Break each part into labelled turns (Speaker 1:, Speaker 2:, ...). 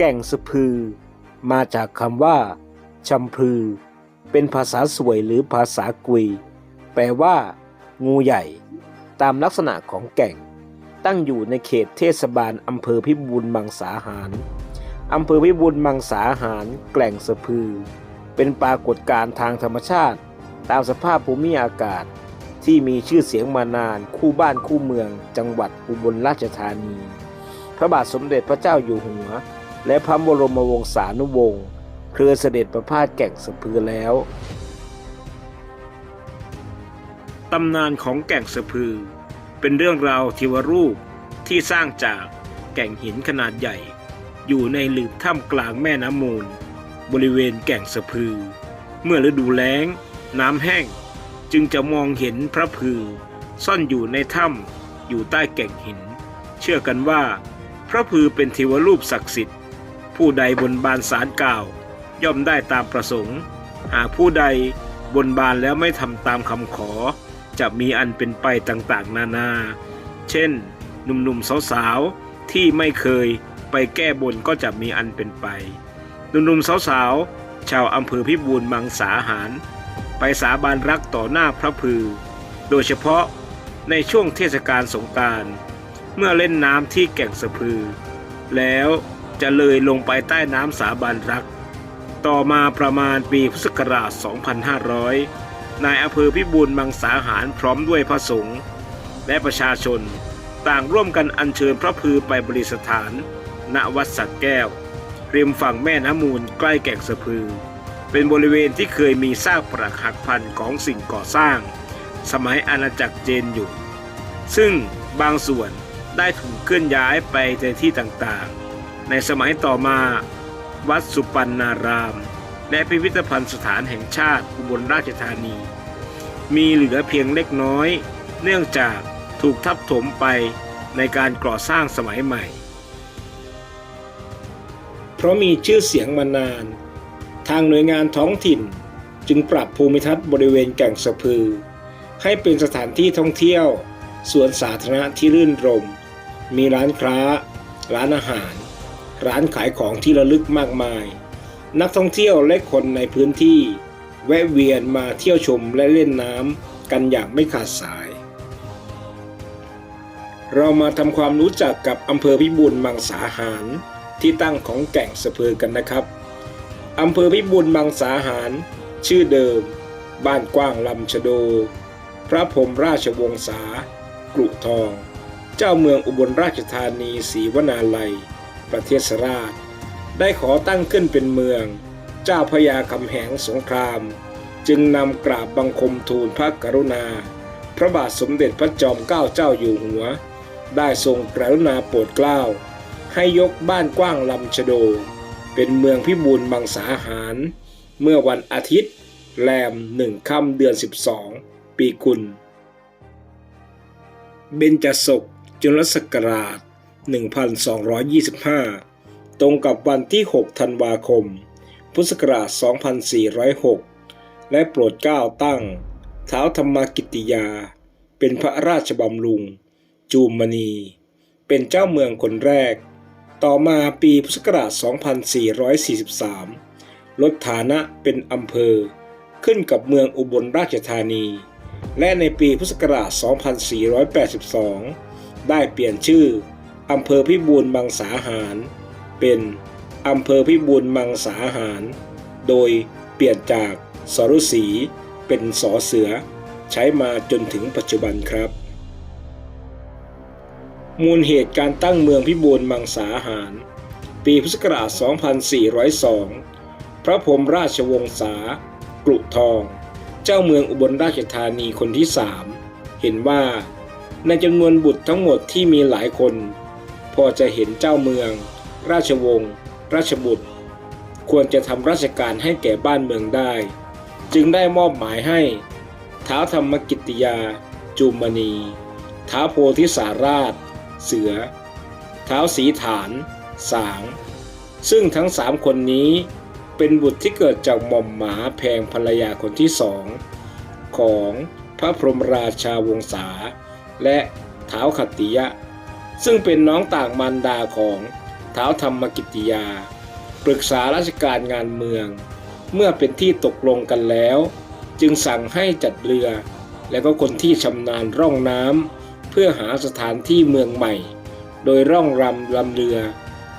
Speaker 1: แก่งสะพือ มาจากคำว่าชัมพือ เป็นภาษาสวยหรือภาษากุย แปลว่า งูใหญ่ ตามลักษณะของแก่ง ตั้งอยู่ในเขตเทศบาลอำเภอพิบูลมังสาหารอำเภอพิบูลมังสาหารแก่งสะพือ เป็นปรากฏการณ์ทางธรรมชาติ ตามสภาพภูมิอากาศที่มีชื่อเสียงมานานคู่บ้านคู่เมือง จังหวัดอุบลราชธานี พระบาทสมเด็จพระเจ้าอยู่หัว และพระบรมวงศานุวงศ์เคยเสด็จประพาสแก่งสะพือแล้วตำนานของแก่งสะพือ เป็นเรื่องราวทิวรูปที่สร้างจากแก่งหินขนาดใหญ่ อยู่ในหลืบถ้ำกลางแม่น้ำมูล บริเวณแก่งสะพือ เมื่อฤดูแล้ง น้ำแห้ง จึงจะมองเห็นพระพือ ซ่อนอยู่ในถ้ำอยู่ใต้แก่งหิน เชื่อกันว่า พระพือเป็นเทวรูปศักดิ์สิทธิ์ ผู้ใดบนบานสารกล่าว ย่อมได้ตามประสงค์ หากผู้ใดบนบานแล้วไม่ทำตามคำขอ จะมีอันเป็นไปต่างๆ นานา เช่น หนุ่มๆสาวๆที่ไม่เคยไปแก้บนก็จะมีอันเป็นไป หนุ่มๆสาวๆชาวอำเภอพิบูลมังสาหาร ไปสาบานรักต่อหน้าพระพือ โดยเฉพาะในช่วงเทศกาลสงกราร เมื่อเล่นน้ำที่แก่งสะพือ แล้ว จะเลยลงไปใต้น้ำสาบานรัก ต่อมาประมาณปีพุทธศักราช 2500 นายอำเภอพิบูลมังสาหารพร้อมด้วยพระสงฆ์และประชาชน ต่างร่วมกันอัญเชิญพระพือไปบริสถาน ณวัดสักแก้ว ริมฝั่งแม่น้ำมูลใกล้แก่งสะพือ เป็นบริเวณที่เคยมีซากปรักหักพังของสิ่งก่อสร้าง สมัยอาณาจักรเจนอยู่ ซึ่งบางส่วนได้ถูกเคลื่อนย้ายไปในที่ต่างๆ ในสมัยต่อมาวัดสุปันนาราม และพิพิธภัณฑ์สถานแห่งชาติอุบลราชธานี มีเหลือเพียงเล็กน้อย เนื่องจากถูกทับถมไปในการก่อสร้างสมัยใหม่ เพราะมีชื่อเสียงมานาน ทางหน่วยงานท้องถิ่นจึงปรับภูมิทัศน์บริเวณแก่งสะพือ ให้เป็นสถานที่ท่องเที่ยว สวนสาธารณะที่รื่นรม มีร้านค้า ร้านอาหาร ร้านขายของที่ระลึกมากมาย นักท่องเที่ยวและคนในพื้นที่ แวะเวียนมาเที่ยวชมและเล่นน้ำกันอย่างไม่ขาดสาย เรามาทำความรู้จักกับอำเภอพิบูลมังสาหาร ที่ตั้งของแก่งสะเพอกันนะครับอำเภอพิบูลมังสาหาร ชื่อเดิม บ้านกว้างลำชะโด พระพรหมราชวงศากรุทอง เจ้าเมืองอุบลราชธานีศรีวนาลัย ประเทศราช ได้ขอตั้งขึ้นเป็นเมือง เจ้าพระยาคำแหงสงคราม จึงนำกราบบังคมทูลพระกรุณา พระบาทสมเด็จพระจอมเกล้าเจ้าอยู่หัว ได้ทรงกรุณาโปรดเกล้า ให้ยกบ้านกว้างลำชโด เป็นเมืองพิบูลมังสาหาร เมื่อวันอาทิตย์ แรมหนึ่งค่ำเดือน 12 ปีกุลเบญจศกจุลศักราช 1225 ตรงกับวันที่ 6 ธันวาคม พุทธศักราช 2406 และโปรดเกล้าตั้งเท้าวธรรมกิติยา เป็นพระราชบำรุง จูมณี เป็นเจ้าเมืองคนแรก ต่อมาปีพุทธศักราช 2443 ลดฐานะเป็นอำเภอ ขึ้นกับเมืองอุบลราชธานีและในปีพุทธศักราช 2482 ได้เปลี่ยนชื่อ อำเภอพิบูลมังสาหาร เป็นอำเภอพิบูลมังสาหาร โดยเปลี่ยนจากสรุสี เป็นสอเสือ ใช้มาจนถึงปัจจุบันครับ มูลเหตุการตั้งเมืองพิบูลมังสาหาร ปีพุทธศักราช 2402 พระพรหมราชวงศ์สากรุทอง เจ้าเมืองอุบลราชธานีคนที่สามเห็นว่าในจำนวนบุตรทั้งหมดที่มีหลายคน พอจะเห็นเจ้าเมือง ราชวงศ์ ราชบุตร ควรจะทำราชการให้แก่บ้านเมืองได้ จึงได้มอบหมายให้ท้าวธรรมกิติยาจูมณีท้าวโพธิสาราช เสือเท้าวสีฐาน สาง ซึ่งทั้งสามคนนี้เป็นบุตรที่เกิดจากหม่อมหมาแพงภรรยาคนที่สอง ของพระพรหมราชาวงศา และเท้าขัตติยะ ซึ่งเป็นน้องต่างมารดาของท้าวธรรมกิติยา ปรึกษาราชการงานเมือง เมื่อเป็นที่ตกลงกันแล้ว จึงสั่งให้จัดเรือ และก็คนที่ชำนาญร่องน้ำเพื่อหาสถานที่เมืองใหม่ โดยร่องรำลำเรือ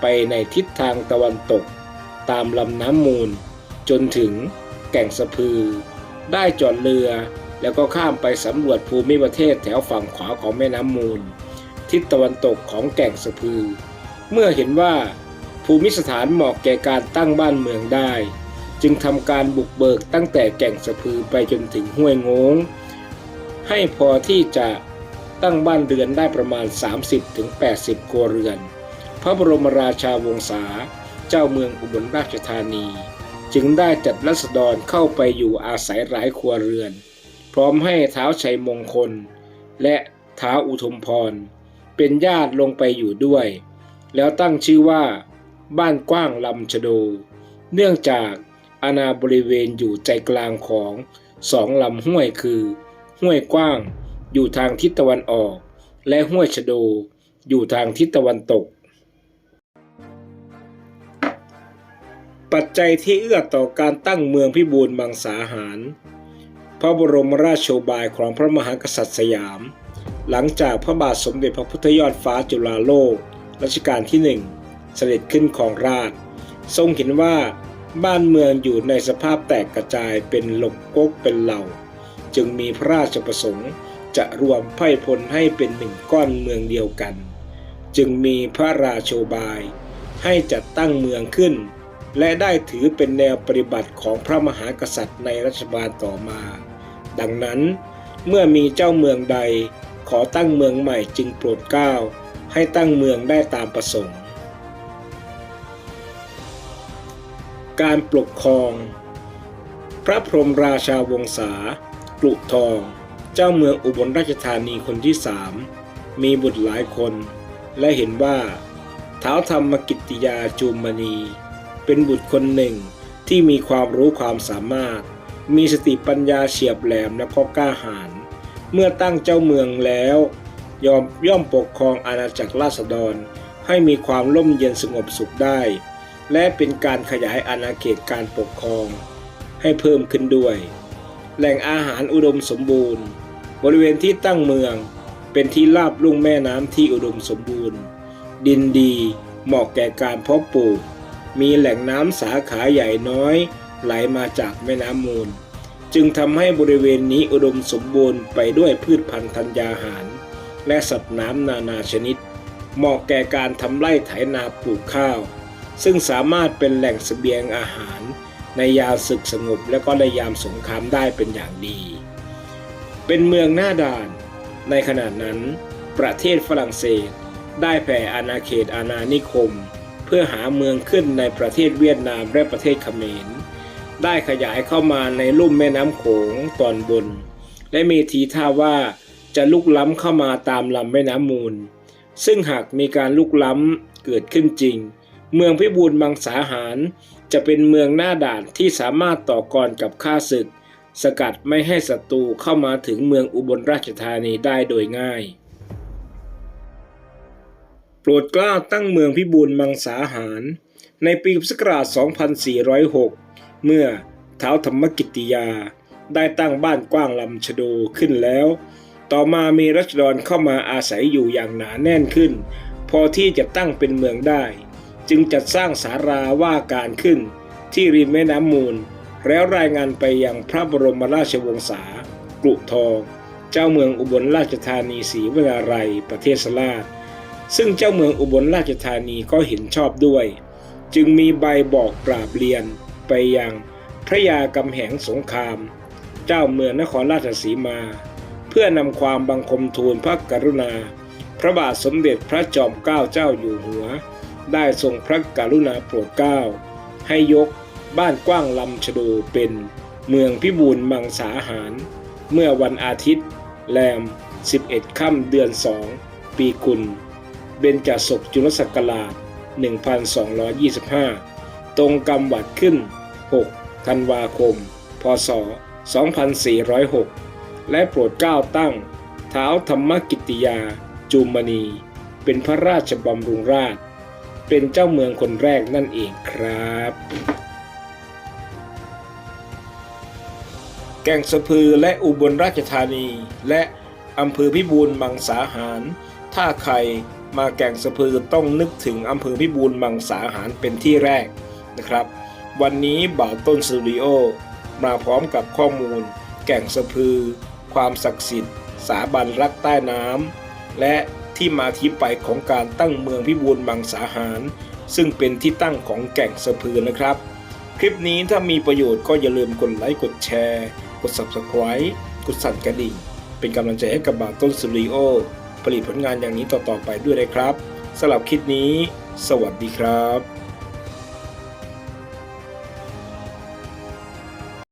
Speaker 1: ไปในทิศทางตะวันตก ตามลำน้ำมูล จนถึงแก่งสะพือ ได้จอดเรือแล้วก็ข้ามไปสำรวจภูมิประเทศแถวฝั่งขวาของแม่น้ำมูล ทิศตะวันตกของแก่งสะพือ เมื่อเห็นว่าภูมิสถานเหมาะแก่การตั้งบ้านเมืองได้ จึงทำการบุกเบิกตั้งแต่แก่งสะพือไปจนถึงห้วยงงให้พอที่จะตั้งบ้านเรือนได้ประมาณ 30-80 ครัวเรือน พระบรมราชาวงศาเจ้าเมืองอุบลราชธานี จึงได้จัดรัษฎรเข้าไปอยู่อาศัยหลายครัวเรือน พร้อมให้เท้าชัยมงคล และเท้าอุทุมพร เป็นญาติลงไปอยู่ด้วย แล้วตั้งชื่อว่า บ้านกว้างลำชโด เนื่องจากอาณาบริเวณอยู่ใจกลางของสองลำห้วยคือ ห้วยกว้างอยู่ทางทิศตะวันออก และห้วยชโดอยู่ทางทิศตะวันตก ปัจจัยที่เอื้อต่อการตั้งเมืองพิบูลมังสาหาร พระบรมราชโชบายของพระมหากษัตริย์สยาม หลังจากพระบาทสมเด็จพระพุทธยอดฟ้าจุฬาโลกรัชกาลที่หนึ่งเสด็จขึ้นของราช ทรงเห็นว่าบ้านเมืองอยู่ในสภาพแตกกระจายเป็นหลกกกเป็นเหล่า จึงมีพระราชประสงค์จะรวมไพร่พลให้เป็นหนึ่งก้อนเมืองเดียวกัน จึงมีพระราโชบาย ให้จัดตั้งเมืองขึ้น และได้ถือเป็นแนวปฏิบัติของพระมหากษัตริย์ในรัชบาลต่อมา ดังนั้นเมื่อมีเจ้าเมืองใด ขอตั้งเมืองใหม่จึงโปรดเกล้าให้ตั้งเมืองได้ตามประสงค์ การปกครอง พระพรหมราชาวงศากลุทอง เจ้าเมืองอุบลราชธานีคนที่สามมีบุตรหลายคน และเห็นว่าเท้าธรรมกิตติยาจูมณี เป็นบุตรคนหนึ่งที่มีความรู้ความสามารถ มีสติปัญญาเฉียบแหลมและก็กล้าหาญ เมื่อตั้งเจ้าเมืองแล้ว ยอมย่อมปกครองอาณาจักรราษฎร ให้มีความร่มเย็นสงบสุขได้ และเป็นการขยายอาณาเขตการปกครอง ให้เพิ่มขึ้นด้วย แหล่งอาหารอุดมสมบูรณ์ บริเวณที่ตั้งเมือง เป็นที่ราบลุ่งแม่น้ำที่อุดมสมบูรณ์ ดินดี เหมาะแก่การเพาะปลูก มีแหล่งน้ำสาขาใหญ่น้อย ไหลมาจากแม่น้ำมูล จึงทำให้บริเวณนี้อุดมสมบูรณ์ไปด้วยพืชพันธุ์ธัญญาหาร และสัตว์น้ำนานาชนิด เหมาะแก่การทำไร่ไถนาปลูกข้าว ซึ่งสามารถเป็นแหล่งเสบียงอาหาร ในยามศึกสงบและก็ในยามสงครามได้เป็นอย่างดี เป็นเมืองหน้าด่าน ในขณะนั้น ประเทศฝรั่งเศส ได้แผ่อาณาเขตอาณานิคม เพื่อหาเมืองขึ้นในประเทศเวียดนามและประเทศเขมร ได้ขยายเข้ามาในลุ่มแม่น้ำโขงตอนบน และมีทีท่าว่าจะลุกล้ำเข้ามาตามลำแม่น้ำมูล ซึ่งหากมีการลุกล้ำเกิดขึ้นจริง เมืองพิบูลมังสาหาร จะเป็นเมืองหน้าด่านที่สามารถต่อกรกับข้าศึก สกัดไม่ให้ศัตรูเข้ามาถึงเมืองอุบลราชธานีได้โดยง่ายโปรดกล้าตั้งเมืองพิบูลมังสาหาร ในปีพุทธศักราช 2406 เมื่อท้าวธรรมกิติยาได้ตั้งบ้านกว้างลำชะโดขึ้นแล้ว ต่อมามีรัชดรเข้ามาอาศัยอยู่อย่างหนาแน่นขึ้น พอที่จะตั้งเป็นเมืองได้ จึงจัดสร้างสาราว่าการขึ้น ที่ริมแม่น้ำมูล แล้วรายงานไปยังพระบรมราชวงศากรุทอง เจ้าเมืองอุบลราชธานีศรีวราลัยประเทศสลาดซึ่งเจ้าเมืองอุบลราชธานีก็เห็นชอบด้วย จึงมีใบบอกปราบเรียน ไปยังพระยากำแหงสงคราม เจ้าเมืองนครราชสีมา เพื่อนำความบังคมทูลพระกรุณา พระบาทสมเด็จพระจอมเกล้าเจ้าอยู่หัว ได้ทรงพระกรุณาโปรดเกล้า ให้ยกบ้านกว้างลำชโดเป็นเมืองพิบูลมังสาหาร เมื่อวันอาทิตย์ แรม 11 ค่ำเดือน 2 ปีกุล เบญจศกจุลศักราช 1225 ตรงกำวัดขึ้น 6ธันวาคม พศ 2406 และโปรดเกล้าตั้งเท้าธรรมกิตติยา จูมณี เป็นพระราชบำรุงราช เป็นเจ้าเมืองคนแรกนั่นเองครับ แก่งสะพือและอุบลราชธานีและอำเภอพิบูลมังสาหาร ถ้าใครมาแก่งสะพือต้องนึกถึงอำเภอพิบูลมังสาหารเป็นที่แรกนะครับ วันนี้บ่าวต้นสตูดิโอมาพร้อมกับข้อมูล แก่งสะพือ ความศักดิ์สิทธิ์ สาบันรักใต้น้ำและที่มาที่ไปของการตั้งเมืองพิบูลมังสาหาร ซึ่งเป็นที่ตั้งของแก่งสะพือนะครับ คลิปนี้ถ้ามีประโยชน์ก็อย่าลืมกดไลค์กดแชร์ กด Subscribe กดสั่นกระดิ่ง เป็นกำลังใจให้กับบ่าวต้นสตูดิโอผลิตผลงานอย่างนี้ต่อๆไปด้วยนะครับสำหรับคลิปนี้ สวัสดีครับ